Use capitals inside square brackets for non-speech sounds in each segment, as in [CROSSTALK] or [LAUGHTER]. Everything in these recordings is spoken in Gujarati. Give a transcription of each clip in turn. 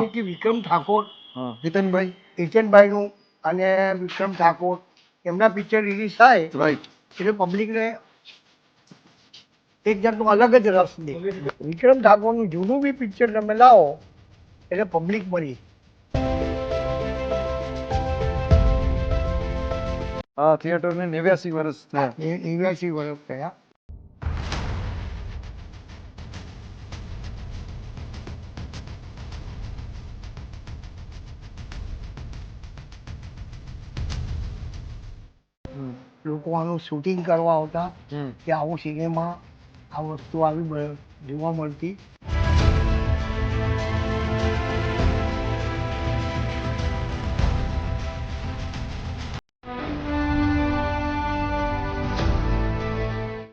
પૈકી વિક્રમ ઠાકોર હા. હિતનભાઈ કિશનભાઈનું અને વિક્રમ ઠાકોર એમના પિક્ચર રિલીઝ થાય રાઈટ એટલે પબ્લિકને એક જાતનો અલગ જ રસ દે. વિક્રમ ઠાકોરનું જૂનું બી પિક્ચર તમે લાવો એટલે પબ્લિક મળી. આ થિયેટર ને નેવ્યાસી વર્ષ થયા. નેવ્યાસી વર્ષ થયા. લોકો આનું શૂટિંગ કરવા આવતા કે આવું સિનેમા આ વસ્તુ આવી જોવા મળતી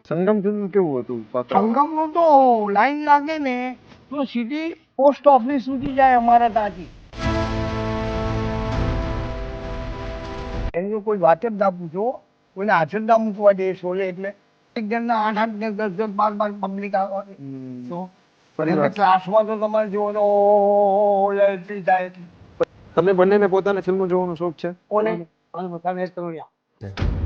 સંગમ જૂનું કેવું હતું સંગમનું તો લાઈન લાગે ને તો સીધી પોસ્ટ ઓફિસ સુધી જાય અમારા ત્યાંથી એની કોઈ વાત જ ના પૂછો કોઈને ના મૂકવા દે સોલે એટલે એક જણના આઠ આઠ ને દસ દસ બાર બાર પબ્લિક આવે. ક્લાસમાં તો તમારે જુઓ તો એટલી થાય તમે બંનેને પોતાને ફિલ્મો જોવાનો શોખ છે? કોને? તમે કરોડિયા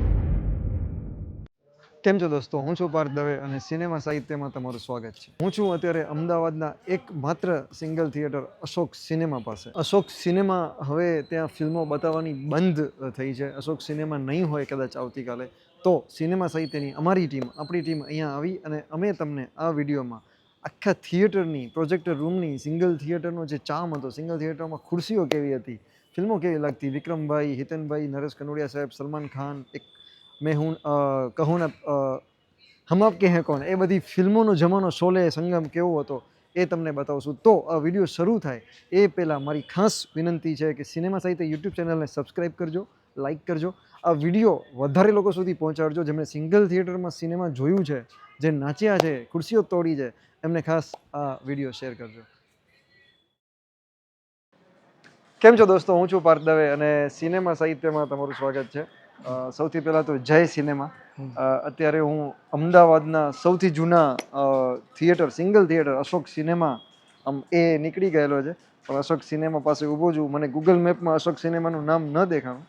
કેમ છો દોસ્તો? હું છું પાર્થ દવે અને સિનેમા સાહિત્યમાં તમારું સ્વાગત છે. હું છું અત્યારે અમદાવાદના એક માત્ર સિંગલ થિયેટર અશોક સિનેમા પાસે. અશોક સિનેમા હવે ત્યાં ફિલ્મો બતાવવાની બંધ થઈ છે. અશોક સિનેમા નહીં હોય કદાચ આવતીકાલે. તો સિનેમા સાહિત્યની અમારી ટીમ, આપણી ટીમ અહીંયા આવી અને અમે તમને આ વિડીયોમાં આખા થિયેટરની, પ્રોજેક્ટર રૂમની, સિંગલ થિયેટરનો જે ચામ હતો, સિંગલ થિયેટરમાં ખુરશીઓ કેવી હતી, ફિલ્મો કેવી લાગતી? વિક્રમભાઈ, હિતનભાઈ, નરેશ કનોડિયા સાહેબ, સલમાન ખાન, એક મેં હું કહું ને હમ આપ કે હે કોણ? એ બધી ફિલ્મોનો જમાનો શોલે સંગમ કેવો હતો એ તમને બતાવશું. તો આ વીડિયો શરૂ થાય એ પહેલાં મારી ખાસ વિનંતી છે કે સિનેમા સાહિત્ય યુટ્યુબ ચેનલને સબસ્ક્રાઈબ કરજો, લાઇક કરજો. આ વીડિયો વધારે લોકો સુધી પહોંચાડજો. જેમણે સિંગલ થિયેટરમાં સિનેમા જોયું છે, જે નાચ્યા છે, ખુરશીઓ તોડી છે, એમને ખાસ આ વીડિયો શેર કરજો. કેમ છો દોસ્તો? હું છું પાર્થ દવે અને સિનેમા સાહિત્યમાં તમારું સ્વાગત છે. સૌથી પહેલાં તો જય સિનેમા. અત્યારે હું અમદાવાદના સૌથી જૂના theatre, single theatre Ashok cinema, આમ એ નીકળી ગયેલો છે. પણ અશોક સિનેમા પાસે ઊભો છું. મને ગૂગલ મેપમાં અશોક સિનેમાનું નામ ન દેખાણું.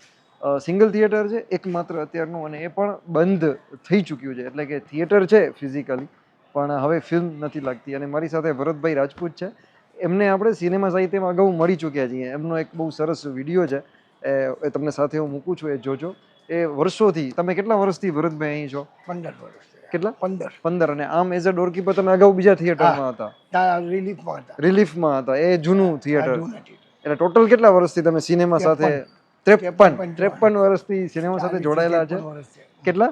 સિંગલ થિયેટર છે, એકમાત્ર અત્યારનું અને એ પણ બંધ થઈ ચૂક્યું છે. એટલે કે થિયેટર છે ફિઝિકલી, પણ હવે ફિલ્મ નથી લાગતી. અને મારી સાથે ભરતભાઈ રાજપૂત છે. એમને આપણે સિનેમા સાહિત્યમાં અગાઉ મળી ચૂક્યા છીએ. એમનો એક બહુ સરસ વીડિયો છે. એ તમને સાથે હું મૂકું છું. એ જોજો. એ વર્ષોથી તમે કેટલા વર્ષથી ભરતભાઈ અહીં છો? પંદર વર્ષ કેટલા? પંદર. પંદર. અને આમ એઝ અ ડોરકીપર તમે અગાઉ બીજા થિયેટરમાં હતા? રિલીફમાં હતા. રિલીફમાં હતા. એ જૂનું થિયેટર એટલે ટોટલ કેટલા વર્ષથી તમે સિનેમા સાથે? ત્રેપન. ત્રેપન. વર્ષથી સિનેમા સાથે જોડાયેલા છે. કેટલા?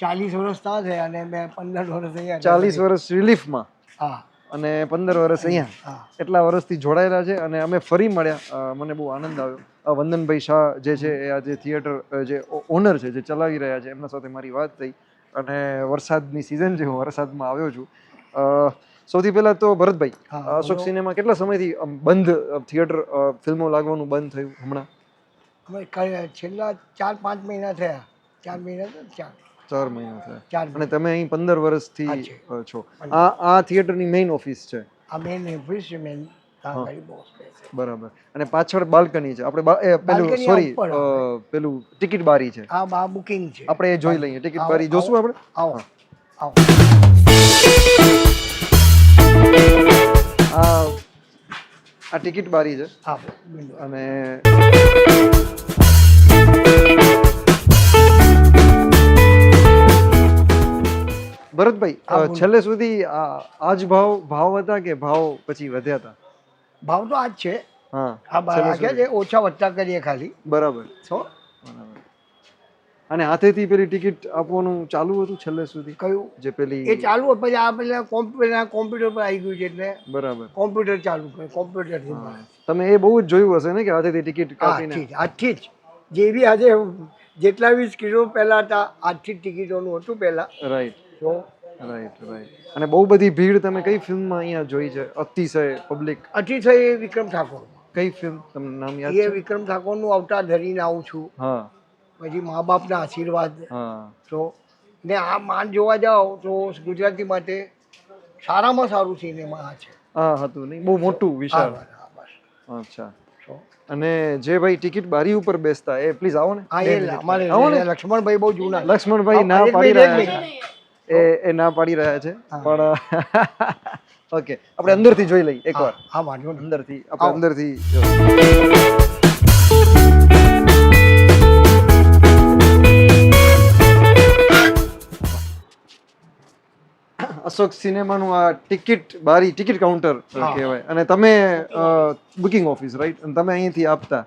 ચાલીસ વર્ષ ત્યાં છે અને મેં પંદર વર્ષ અહીંયા ચાલીસ વર્ષ રિલીફમાં હા. અને પંદર વર્ષ અહીંયા? એટલા વર્ષથી જોડાયેલા છે અને અમે ફરી મળ્યા. મને બહુ આનંદ આવ્યો. વંદનભાઈ શાહ જે છે એ આજે થિયેટર જે ઓનર છે જે ચલાવી રહ્યા છે એમના સાથે મારી વાત થઈ. અને વરસાદની સિઝન છે હું વરસાદમાં આવ્યો છું. સૌથી પહેલા તો ભરતભાઈ અશોક સિનેમા કેટલા સમયથી બંધ થિયેટર ફિલ્મો લાગવાનું બંધ થયું હમણાં? છેલ્લા ચાર પાંચ મહિના થયા. ચાર મહિના ચાર. ચાર મહિના થયા. અને તમે અહીં પંદર વર્ષથી છે. આ આ થિયેટરની મેઇન ઓફિસ છે. આ મેઇન ઓફિસ છે છે બરાબર. અને પાછળ બાલ્કની છે. આપણે પેલું સોરી પેલું ટિકિટ બારી છે. આ બા બુકિંગ છે. આપણે એ જોઈ લઈએ. ટિકિટ બારી જોશું આપણે? આવો આવો. આ આ ટિકિટ બારી છે. હા અને ભરતભાઈ હા, છેલ્લે સુધી આ આ જ ભાવ ભાવ હતા કે ભાવ પછી વધ્યા હતા? ભાવ તો આજ છે. હા આ ઓછા વધતા કરીએ ખાલી. બરાબર. છો બરાબર. અને હાથેથી પેલી ટિકિટ આપવાનું ચાલુ હતું છેલ્લે સુધી? કયું? જે પેલી એ ચાલુ પછી આ પેલા કોમ્પ્યુટર કોમ્પ્યુટર પર આવી ગયું છે એટલે બરાબર. કોમ્પ્યુટર ચાલુ કરે કોમ્પ્યુટર. તમે એ બહુ જ જોયું હશે ને કે હાથેથી ટિકિટ કાપીને? આથી જ જે. બી આજે જેટલા બી સ્કીડો પહેલા હતા આજથી ટિકિટોનું હતું પહેલા. રાઈટ તો રાઈટ રાઈટ અને બહુ બધી ભીડ તમે કઈ ફિલ્મમાં અહીંયા જોઈ છે? અતિશય પબ્લિક અતિશય એ વિક્રમ ઠાકોર કઈ ફિલ્મ તમને નામ યાદ એ વિક્રમ ઠાકોરનું અવતાર ધરીને આવું છું. હા. પછી મા બાપના આશીર્વાદ. હા. તો ને આ માન જોવા જાઓ તો ગુજરાતી માટે સારામાં સારું સિનેમા આ છે. હા હતું નહીં? બહુ મોટું વિશાળ. અચ્છા. અને જે ભાઈ ટિકિટ બારી ઉપર બેસતા એ પ્લીઝ આવો ને. હા એ અમારે આવો લક્ષ્મણભાઈ બહુ જૂના લક્ષ્મણભાઈ ના પાડી રહ્યા એ એ ના પાડી રહ્યા છે. પણ [LAUGHS] ઓકે આપણે અંદરથી જોઈ લઈએ એકવાર હા, વાંધો અંદરથી આપણે અંદરથી અશોક સિનેમાનું આ ટિકિટ બારી ટિકિટ કાઉન્ટર કહેવાય. અને તમે બુકિંગ ઓફિસ રાઈટ અને તમે અહીંથી આપતા.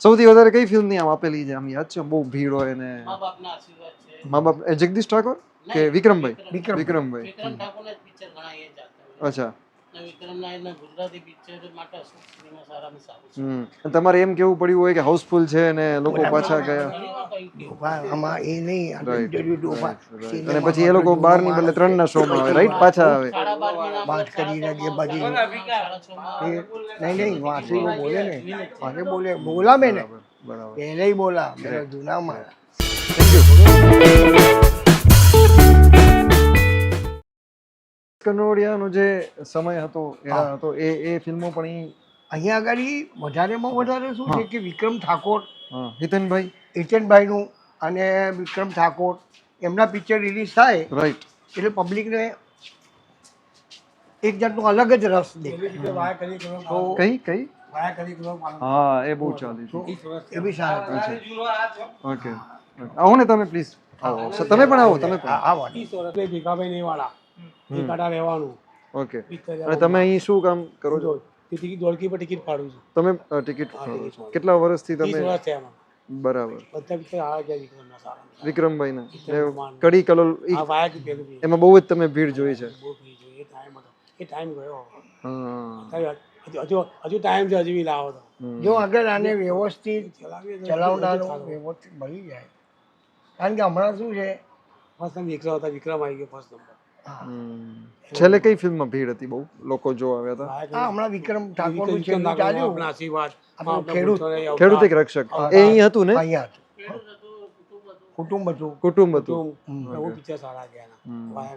સૌથી વધારે કઈ ફિલ્મની આમ આપેલી છે? આમ યાદ છે? બહુ ભીડ હોય ને. મા બાપના આશીર્વાદ છે. મા બાપ એ જગદીશ ઠાકોર? કે વિક્રમભાઈ? વિક્રમભાઈ. અચ્છા. હમ. તમારે એમ કેવું પડ્યું હોય કે હાઉસફુલ છે અને લોકો પાછા ગયા? આમાં એ નહીં અને પછી એ લોકો બારની બદલે ત્રણ ના શો માં આવે રાઈટ પાછા આવે. વાત કરીને જે બાજી નહીં નહીં વાસી બોલે ને વાસી બોલે બોલા બોલાવે ને બરાબર. એને બોલા જૂના મારા થેન્ક યુ કનોડિયાનો જે સમય હતો એરા હતો એ એ ફિલ્મો પણ અહીંયા આગળ વધારેમાં વધારે શું છે કે વિક્રમ ઠાકોર હિતનભાઈ હિતનભાઈનું અને વિક્રમ ઠાકોર એમના પિક્ચર રિલીઝ થાય રાઈટ એટલે પબ્લિકને એક જાતનો અલગ જ રસ દે. કઈ કઈ? હા એ બહુ ચાલી એ બી સારા ઓકે આવો ને તમે પ્લીઝ આવો. તમે પણ આવો તમે આવો ભીખાભાઈ નહીં. એકાડા રહેવાનું. ઓકે. અને તમે અહીં શું કામ કરો છો? ટિકિટ દોડકી પર ટિકિટ પાડું છું. તમે ટિકિટ કેટલા વર્ષથી તમે વર્ષ થયા બરાબર. વિક્રમભાઈ વિક્રમ ના કડી કલોલ એમાં બહુ જ તમે ભીડ જોઈ છે. બહુ ભીડ જોઈ. એ ટાઈમ હતો. એ ટાઈમ ગયો. હજુ હજુ ટાઈમ છે હજુ લાવો તો. જો આગળ આને વ્યવસ્થિત ચલાવનારો વ્યવસ્થિત મળી જાય. કારણ કે હમણાં શું છે? ફર્સ્ટ વિક્રમ હતા. વિક્રમ આવી ગયો ફર્સ્ટ નંબર. છેલ્લે કઈ ફિલ્મમાં ભીડ હતી? બહુ લોકો જોવા આવ્યા હતા? આ હમણાં વિક્રમ ઠાકોરનું છેલ્લું ચાલ્યું. આપણા આશીર્વાદ આપણું ખેડૂત. ખેડૂત એક રક્ષક. એ અહીં હતું ને? અહીંયા હતું. કુટુંબ હતું. કુટુંબ હતું. પિક્ચર સારા ગયા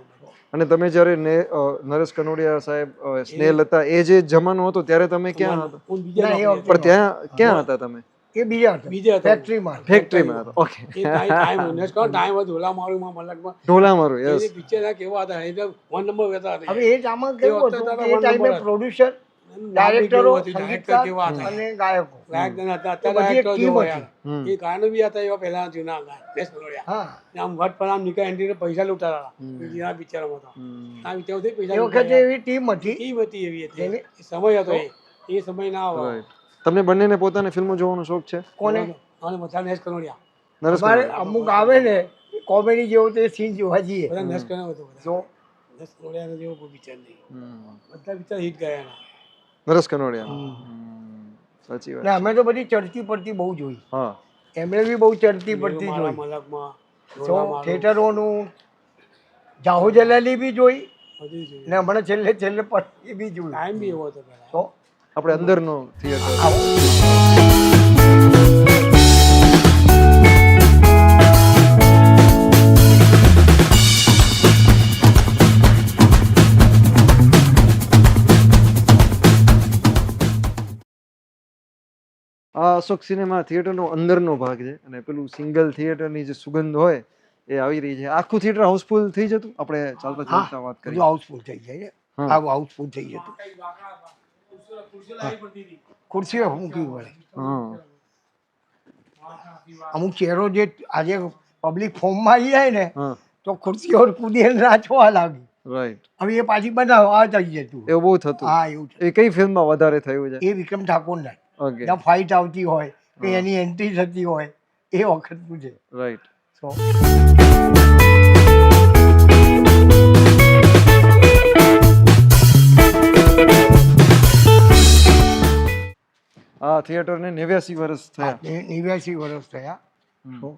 અને તમે જ્યારે ને નરેશ કનોડિયા સાહેબ અ, સ્નેહલ હતા એ જે જમાનો હતો ત્યારે તમે ક્યાં હતા. હું પણ ત્યાં ક્યાં હતા તમે? એ બીજા હતા. બીજા હતો. ફેક્ટરીમાં ફેક્ટરીમાં હતા. ઓકે એ ટાઈમ કરો ટાઈમ હતો ઢોલા મારું માં મલકમાં. ઢોલા મારું યસ એ પિક્ચર આ કેવા હતા એ તો વન નંબર હતા. હવે એ જ આમાં કેવું હતું એ ટાઈમે પ્રોડ્યુસર બી ડાયરેક્ટરો કેવું સંગીતકાર કેવા હતા અને ગાયકો. ગાયક હતા અત્યારે જોવો હતી. એ ગાયનો બી હતા એવા પહેલા જૂના ગાય બેસ બોલ્યા હા. આમ વટ પર આમ નીકળે એન્ટ્રી પૈસા લૂંટાતા હતા. જૂના પિક્ચરમાં હતા. આ પિક્ચર પૈસા એ વખતે એવી ટીમ હતી. ટીમ હતી એવી હતી. સમય હતો એ. સમય ના આવે. તમને બંનેને પોતાને ફિલ્મો જોવાનો શોખ છે? કોને? અને બધા નેસ કનોડિયા. નરેશ અમારે અમુક આવે ને કોમેડી જેવો તે સીન જોવા જઈએ. બધા નેસ કનોડિયા બધો. જો. તો કનોડિયા જેવો કોઈ પિક્ચર નહીં. બધા પિક્ચર હિટ ગયા નરેશ કનોડિયા. સાચી વાત ને અમે તો બધી ચડતી પડતી બહુ જોઈ. હા. એમણે બી બહુ ચડતી પડતી મારા જોઈ. મલકમાં થિયેટરોનું જાહો જલાલી બી જોઈ ને હમણાં છેલ્લે છેલ્લે પડતી બી જોઈ. ટાઈમ બી એવો હતો પહેલા. તો આપણે અંદરનો થિયેટર આ અશોક સિનેમા થિયેટરનો અંદરનો ભાગ છે અને પેલું સિંગલ થિયેટરની જે સુગંધ હોય એ આવી રહી છે. આખું થિયેટર હાઉસફુલ થઈ જતું? આપણે ચાલતા ચાલતા વાત કરીએ. હાઉસફુલ થઈ જાય આવું હાઉસફુલ થઈ જતું. ખુરશીઓ મૂકવી પડે. અમુક ચહેરો જે આજે પબ્લિક ફોર્મમાં આવી જાય ને તો ખુરશીઓ કૂદી નાચવા લાગી. રાઈટ હવે એ પાછી બનાવવા થઈ જતું. એવું બહુ થતું. હા એવું છે. એ કઈ ફિલ્મમાં વધારે થયું છે? એ વિક્રમ ઠાકોરના ઓકે જ્યાં ફાઇટ આવતી હોય કે એની એન્ટ્રી થતી હોય એ વખતનું છે. રાઈટ તો થિયેટરને નેવ્યાસી વર્ષ થયા. નેવ્યાસી વર્ષ થયા. હમ.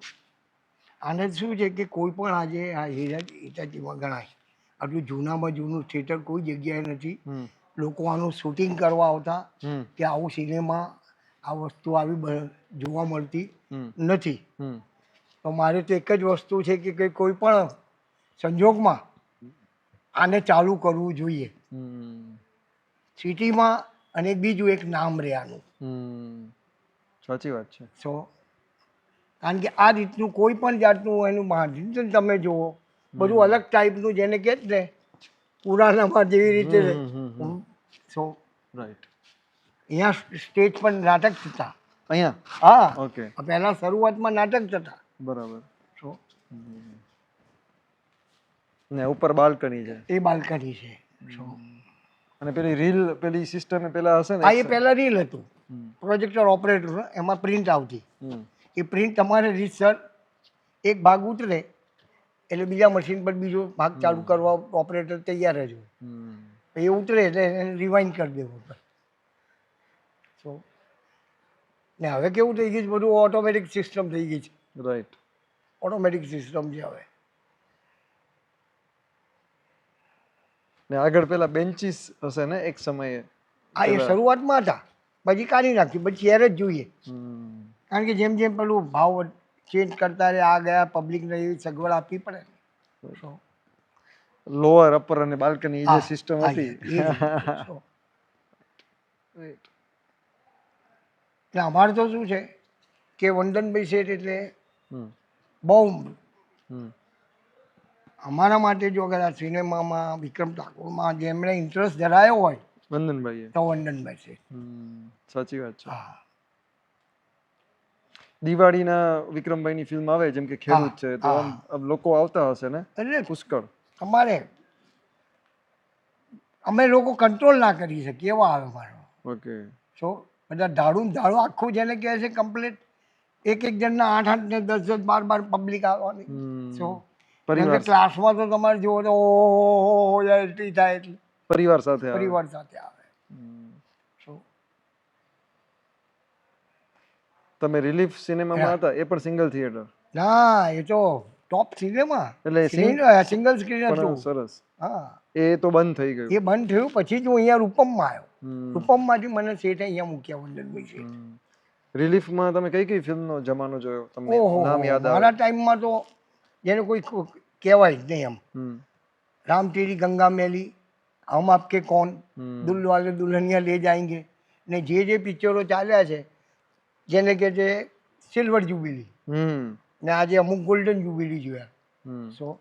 આને શું છે કે કોઈ પણ આજે આ હિરાજ હિટાચીમાં ગણાય. આટલું જૂનામાં જૂનું થિયેટર કોઈ જગ્યાએ નથી. લોકો આનું શૂટિંગ કરવા આવતા કે આવું સિનેમા આ વસ્તુ આવી જોવા મળતી નથી. તો મારે તો એક જ વસ્તુ છે કે કંઈ કોઈ પણ સંજોગમાં આને ચાલુ કરવું જોઈએ. સિટીમાં અને બીજું એક નામ રહે આનું હમ. સાચી વાત છે. સો કારણ કે આ રીતનું કોઈ પણ જાતનું એનું માર્જિન તમે જુઓ. બધું અલગ ટાઈપનું જેને કહે ને પુરાણામાં જેવી રીતે. સો રાઈટ અહીંયા સ્ટેજ પર નાટક થતા. અહીંયા? હા. ઓકે પહેલા શરૂઆતમાં નાટક થતા. બરાબર. સો ને ઉપર બાલ્કની છે. એ બાલ્કની છે. સો અને પેલી રીલ પેલી સિસ્ટમ પેલા હશે આ ને એ પહેલા રીલ હતું. પ્રોજેક્ટર ઓપરેટર એમાં પ્રિન્ટ આવતી. એ પ્રિન્ટ તમારે રીતસર એક ભાગ ઉતરે એટલે બીજા મશીન પર બીજો ભાગ ચાલુ કરવા ઓપરેટર તૈયાર જ હોય એ ઉતરે એટલે એને રિવાઇન્ડ કરી દેવું સો ને હવે કેવું થઈ ગયું છે? બધું ઓટોમેટિક સિસ્ટમ થઈ ગઈ છે. રાઈટ ઓટોમેટિક સિસ્ટમ છે હવે. ને આગળ પેલા બેન્ચીસ હશે ને એક સમયે? આ એ શરૂઆતમાં હતા. પછી કાઢી નાખતી પછી ચેર જ જોઈએ. કારણ કે જેમ જેમ પેલું ભાવ ચેન્જ કરતા રહે આ ગયા પબ્લિકને એવી સગવડ આપવી પડે. લોઅર અપર અને બાલ્કની જે સિસ્ટમ હતી. એટલે અમારે તો શું છે કે વંદનભાઈ શેઠ એટલે. બહુ હમ. અમારા માટે જો અગર આ સિનેમામાં વિક્રમ ઠાકોરમાં જેમણે ઇન્ટરેસ્ટ ધરાયો હોય વંદનભાઈએ તો વંદનભાઈ છે સાચી વાત છે દિવાળીના વિક્રમભાઈની ફિલ્મ આવે જેમ કે ખેડૂત છે તો આમ લોકો આવતા હશે ને એટલે પુષ્કળ અમારે અમે લોકો કંટ્રોલ ના કરી શકીએ એવા આવે મારો ઓકે સો બધા ને ધાડું આખું જેને કહે છે કમ્પ્લીટ એક એક જણના આઠ આઠ ને દસ દસ બાર બાર પબ્લિક આવવાની સો ક્લાસમાં તો તમારે જુઓ તો એલટી થાય એટલે પરિવાર સાથે પરિવાર સાથે આવે. તમે રિલીફ સિનેમામાં હતા એ પણ સિંગલ થિયેટર ના એ તો ટોપ સિનેમા એટલે સિંગલ સ્ક્રીન હતું. સરસ. હા. એ તો બંધ થઈ ગયું. એ બંધ થયું પછી જ હું અહીંયા રૂપમમાં આવ્યો. રૂપમમાંથી મને સેઠ અહીંયા મૂક્યા વંદનભાઈ શેઠ. રિલીફમાં તમે કઈ કઈ ફિલ્મનો જમાનો જોયો? તમને નામ યાદ આવે? મારા ટાઈમમાં તો જેને કોઈ કહેવાય જ નહીં એમ. હમ. રામ તેરી ગંગા મેલી હમ આપકે કોન. દુલ વાલે દુલ્હનિયા લે જાएंगे ને જે જે પિક્ચરો ચાલ્યા છે જેને કે જે સિલ્વર જ્યુબિલી. ને આજે અમુક ગોલ્ડન જ્યુબિલી જોયા. સો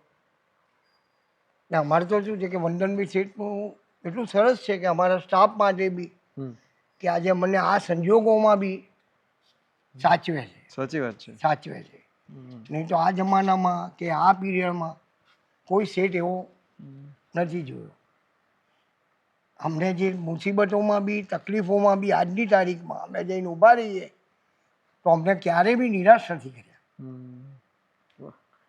ને અમારે તો શું છે કે વંદનભાઈ શેઠનું એટલું સરસ છે કે અમારા સ્ટાફ માટે બી. કે આજે મને આ સંજોગોમાં બી સાચવે છે. સાચી વાત છે. સાચવે છે. નહીં તો આ જમાનામાં કે આ પીરિયડમાં કોઈ સેટ એવો નથી જોયો. અમને જે મુસીબતોમાં બી તકલીફોમાં બી આજની તારીખમાં અમે જઈને ઊભા રહીએ તો અમને ક્યારેય બી નિરાશ નથી કર્યા.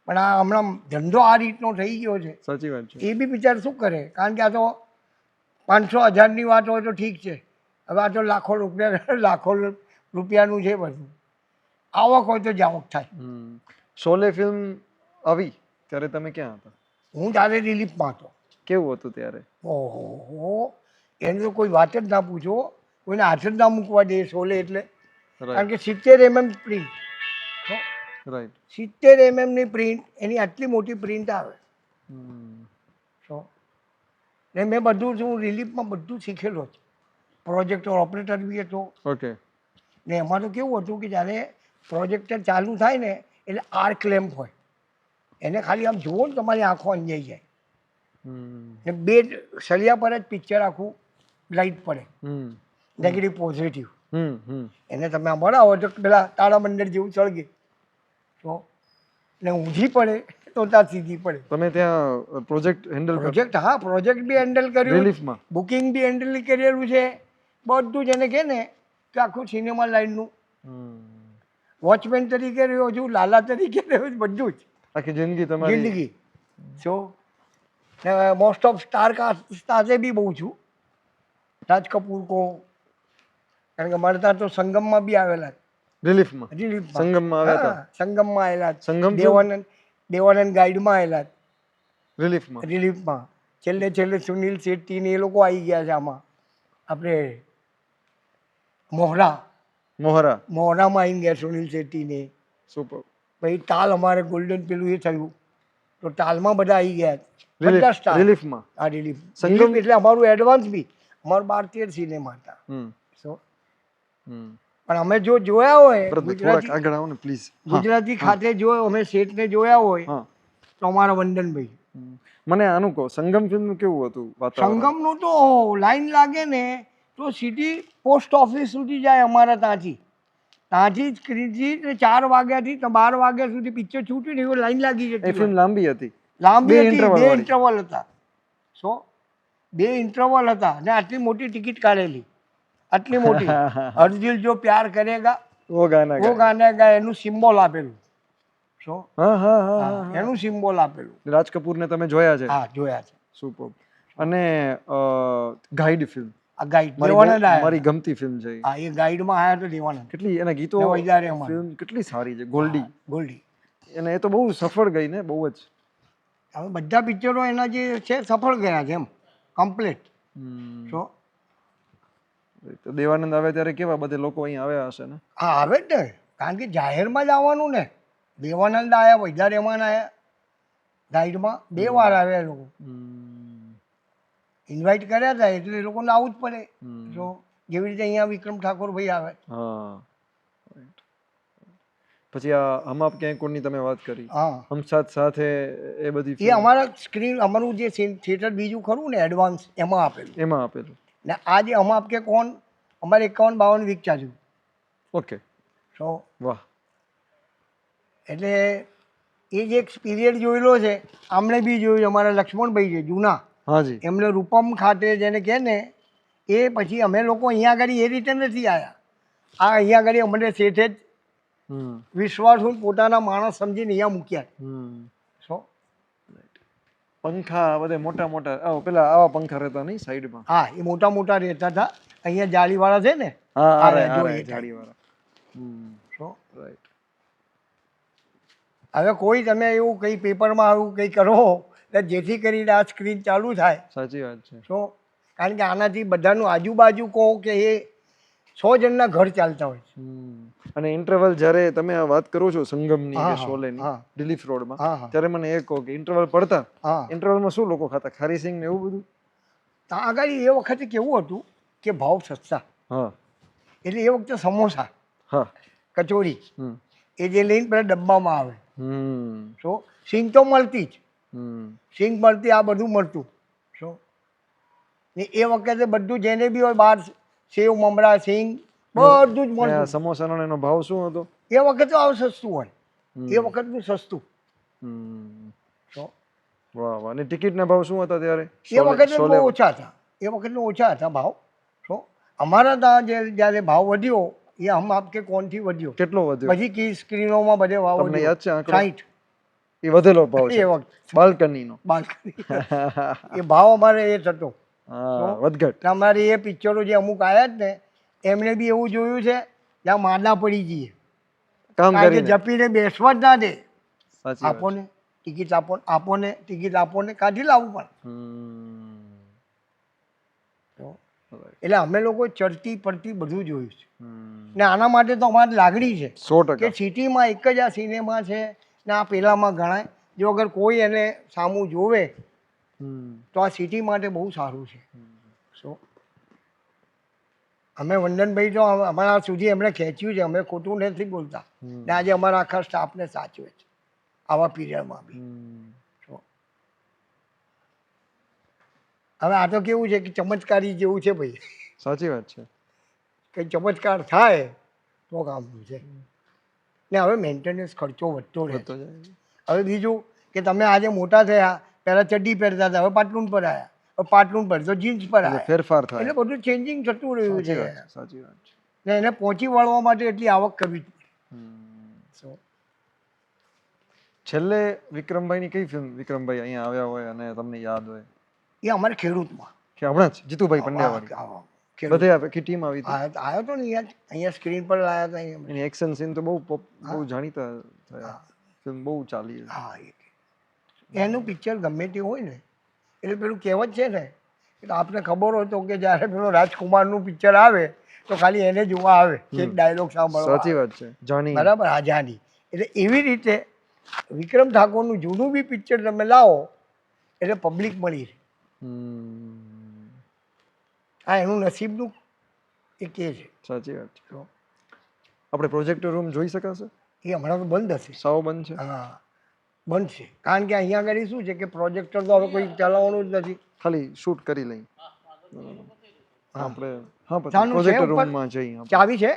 પણ આ હમણાં ધંધો આ રીતનો થઈ ગયો છે. સાચી વાત છે. એ બી બિચાર શું કરે? કારણ કે આ તો પાંચસો હજારની વાત હોય તો ઠીક છે. હવે આ તો લાખો રૂપિયા લાખો રૂપિયાનું છે બધું. આવક હોય તો જ આવક થાય. શોલે ફિલ્મ આવી ત્યારે તમે ક્યાં હતા? હું ત્યારે રિલીફમાં હતો. કેવું હતું ત્યારે? ઓહો. એને તો કોઈ વાત જ ના પૂછો. કોઈને હાથ જ ના મૂકવા દે સોલે એટલે. કારણ કે સિત્તેર એમએમ પ્રિન્ટ રાઈટ સિત્તેર એમએમની પ્રિન્ટ એની આટલી મોટી પ્રિન્ટ આવે. સો ને મેં બધું હું રિલીફમાં બધું શીખેલો છે પ્રોજેક્ટર ઓપરેટર બી હતો. ઓકે ને એમાં તો કેવું હતું કે જ્યારે પ્રોજેક્ટર ચાલુ થાય ને એટલે આર્ક લેમ્પ હોય. એને ખાલી આમ જુઓ ને તમારી આંખો અંજાઈ જાય. બે સળિયા પર જ પિક્ચર આખું લાઇટ પડે. નેગેટિવ પોઝિટિવ એને તમે મળાવો તો પેલા તાળા મંડળ જેવું સળગે તો ને ઊંધી પડે તો ત્યાં સીધી પડે. તમે ત્યાં પ્રોજેક્ટ હેન્ડલ પ્રોજેક્ટ હા પ્રોજેક્ટ બી હેન્ડલ કર્યું. રિલીફમાં બુકિંગ બી હેન્ડલ કરેલું છે. બધું જ એને કહે ને કે આખું સિનેમા લાઈનનું વોચમેન તરીકે રહ્યો છું લાલા તરીકે રહ્યો છું બધું જ. આખી જિંદગી તમારી. જિંદગી. મોસ્ટ ઓફ સ્ટાર કાસ્ટ સાથે બી બહુ છું. રાજ કપૂર કો કારણ કે મારે ત્યાં તો સંગમમાં બી આવેલા રિલીફમાં રિલીફમાં. સંગમમાં આવ્યા હતા? સંગમમાં આવેલા સંગમ? દેવાનંદ દેવાનંદ ગાઈડમાં આવેલા. રિલીફમાં રિલીફમાં છેલ્લે છેલ્લે સુનિલ શેટ્ટી ને એ લોકો આવી ગયા છે આમાં. આપણે મોહરા. મોહરા. મોહરામાં આવી ગયા સુનિલ શેટ્ટી ને. સુપર પછી તાલ અમારે ગોલ્ડન પેલું એ થયું. તો તાલમાં બધા આવી ગયા બધા સ્ટાર રિલીફમાં આ રિલીફ સંગમ- એટલે અમારું એડવાન્સ બી. અમારું બાર તેર સિનેમા હતા. સો પણ અમે જો જોયા હોય ગુજરાતી આગળ આવો ને પ્લીઝ ગુજરાતી ખાતે જો અમે શેઠને જોયા હોય તો અમારા વંદનભાઈ. મને આનું કહો સંગમ ફિલ્મ કેવું હતું સંગમ સંગમનું તો લાઈન લાગે ને તો સિટી પોસ્ટ ઓફિસ સુધી જાય અમારા ત્યાંથી. ત્યાંથી સ્ક્રીનથી ચાર વાગ્યાથી તો બાર વાગ્યા સુધી પિક્ચર છૂટ્યું ને એવું લાઈન લાગી એ જતી ફિલ્મ લાંબી હતી. લાંબી બે હતી બે ઇન્ટરવલ હતા. સો બે ઇન્ટરવલ હતા ને આટલી મોટી ટિકિટ કાઢેલી. આટલી મોટી. [LAUGHS] અર્જિલ જો પ્યાર કરેગા વો ગાના વો ગાના ગા એનું સિમ્બોલ આપેલું. સો એનું સિમ્બોલ આપેલું. રાજ કપૂરને તમે જોયા છે? હા જોયા છે. સુપર અને ગાઈડ ફિલ્મ આ ગાઈડ દેવાનંદ આયા મારી ગમતી ફિલ્મ છે. હા એ ગાઈડમાં આયા તો દેવાનંદ કેટલી એના ગીતો. ફિલ્મ કેટલી સારી છે ગોલ્ડી. ગોલ્ડી. અને એ તો બહુ સફળ ગઈ ને બહુ જ. હવે બધા પિક્ચરો એના જે છે સફળ ગયા છે એમ. કમ્પ્લીટ. તો તો દેવાનંદ આવે ત્યારે કેવા બધે લોકો અહીં આવ્યા હશે ને? હા આવે જ ને. કારણ કે જાહેરમાં જ આવવાનું ને. દેવાનંદ આવ્યા વૈદા રહેમાન આયા. ગાઈડમાં બે વાર આવ્યા લોકો. ઇન્વાઇટ કર્યા હતા એટલે એ લોકોને આવવું જ પડે. જો જેવી રીતે અહીંયા વિક્રમ ઠાકોર ભાઈ આવે. હા. પછી આ હમ આપ ક્યાંય કોની તમે વાત કરી? હા. હમ સાથ સાથે એ બધી એ અમારા સ્ક્રીન અમારું જે થિયેટર બીજું ખરું ને એડવાન્સ એમાં આપેલું. એમાં આપેલું. ને આ જે હમ આપ કે કોણ અમારે એકાવન બાવન વીક ચાલ્યું ઓકે. તો વાહ. એટલે એ જે એક પીરિયડ જોયેલો છે આમણે બી જોયું અમારા લક્ષ્મણભાઈ છે જૂના. હાજી એમને રૂપમ ખાતે જેને કહે ને એ પછી અમે લોકો અહીંયા આગળ એ રીતે નથી આવ્યા આ અહીંયા આગળ અમને શેઠે જ હમ. હું પોતાના માણસ સમજીને અહીંયા મૂક્યા. હમ. સો પંખા બધે મોટા મોટા પેલા આવા પંખા રહેતા નહીં સાઈડમાં? હા એ મોટા મોટા રહેતા હતા. અહીંયા જાળીવાળા છે ને હા. જાળીવાળા. હમ. સો રાઈટ હવે કોઈ તમે એવું કંઈ પેપરમાં આવું કંઈ કરો એટલે જેથી કરીને આ સ્ક્રીન ચાલુ થાય. સાચી વાત છે. તો કારણ કે આનાથી બધાનું આજુબાજુ કહો કે એ સો જણના ઘર ચાલતા હોય છે. અને ઇન્ટરવલ જ્યારે તમે આ વાત કરો છો સંગમની કે શોલેની. રિલીફ રોડમાં ત્યારે મને એ કહો કે ઇન્ટરવલ પડતા ઇન્ટરવલમાં શું લોકો ખાતા? ખારી સિંગ ને એવું બધું? તો આગળ એ વખતે કેવું હતું કે ભાવ સસ્તા. હા. એટલે એ વખતે સમોસા હા. કચોરી એ જે લઈને પેલા ડબ્બામાં આવે. હમ. તો સિંગ તો મળતી જ. હમ. સિંગ મળતી આ બધું મળતું. શું? ને એ વખતે બધું જેને બી હોય બહાર સેવ મમરા સિંગ બધું જ મળતું. સમોસાનો એનો ભાવ શું હતો? એ વખતે આવું સસ્તું હોય. એ વખતનું સસ્તું. વાહ વાહ. અને ટિકિટના ભાવ શું હતા ત્યારે? એ વખત બહુ ઓછા હતા. એ વખતે ઓછા હતા ભાવ. શું? અમારા ત્યાં જે જ્યારે ભાવ વધ્યો એ હમ આપકે કોણથી વધ્યો? કેટલો વધ્યો? બધી કી સ્ક્રીનોમાં બધે ભાવ વધ્યો. યાદ છે સાઠ એ વધેલો ભાવ એ વખત. બાલ્કનીનો. બાલ્કની એ ભાવ અમારે એ થતો વધઘટ. અમારે એ પિક્ચરો જે અમુક આવ્યા જ ને એમણે બી એવું જોયું છે ત્યાં માંદા પડી જઈએ. કામ કરીને. જપીને બેસવા જ ના દે. સાચી વાત. આપો ને ટિકિટ આપો આપોને ટિકિટ આપોને કાઢી લાવવું પણ. એટલે અમે લોકો ચડતી પડતી બધું જોયું છે. ને આના માટે તો અમારી લાગણી છે કે સિટીમાં એક જ આ સિનેમા છે ને આ પેલામાં ગણાય. જો અગર કોઈ એને સામું જોવે. તો આ સિટી માટે બહુ સારું છે. સો અમે વંદનભાઈ તો અમારા સુધી એમણે ખેંચ્યું છે અમે ખોટું નથી બોલતા. ને આજે અમારા આખા સ્ટાફને સાચવે છે આવા પીરિયડમાં બી. સો હવે આ તો કેવું છે કે ચમત્કારી જેવું છે ભાઈ. સાચી વાત છે. કંઈ ચમત્કાર થાય તો કામનું છે. ને હવે મેન્ટેનન્સ ખર્ચો વધતો રહેતો જાય. હવે બીજું કે તમે આજે મોટા થયા પહેલાં ચડ્ડી પહેરતા હતા હવે પાટલુન પર આવ્યા હવે પાટલુન પર તો જીન્સ પર આવ્યા ફેરફાર થાય. એટલે બધું ચેન્જિંગ થતું રહ્યું છે. સાચી વાત છે ને એને પહોંચી વળવા માટે એટલી આવક કરવી જ પડે. છેલ્લે વિક્રમભાઈની કઈ ફિલ્મ વિક્રમભાઈ અહીંયા આવ્યા હોય અને તમને યાદ હોય? એ અમારે ખેડૂતમાં. કે હમણાં જ જીતુભાઈ પંડ્યાવાળી. બધે આખી ટીમ આવી હતી? આવ્યો તો ને અહીંયા અહીંયા સ્ક્રીન પર લાયા હતા. એની એક્શન સીન તો બહુ બહુ જાણીતા થયા. ફિલ્મ બહુ ચાલી હા એનું પિક્ચર ગમે તે હોય ને એટલે પેલું કહેવત છે ને એટલે આપને ખબર હોય તો કે જ્યારે પેલો રાજકુમારનું પિક્ચર આવે તો ખાલી એને જોવા આવે એક ડાયલોગ સાંભળવા સાચી વાત છે. જાની બરાબર આજાની એટલે એવી રીતે વિક્રમ ઠાકોરનું જૂનું બી પિક્ચર તમે લાવો એટલે પબ્લિક મળી રહે. આ એનું નસીબનું એ કે છે. સાચી વાત છે. આપણે પ્રોજેક્ટ રૂમ જોઈ શકાશે? એ હમણાં તો બંધ હશે. સાવ બંધ છે? હા. બંધ છે. કારણ કે અહીંયા આગળ શું છે કે પ્રોજેક્ટર તો હવે કોઈ ચલાવવાનું જ નથી. ખાલી શૂટ કરી લઈ આપણે હા પ્રોજેક્ટર રૂમમાં જઈએ ચાવી છે?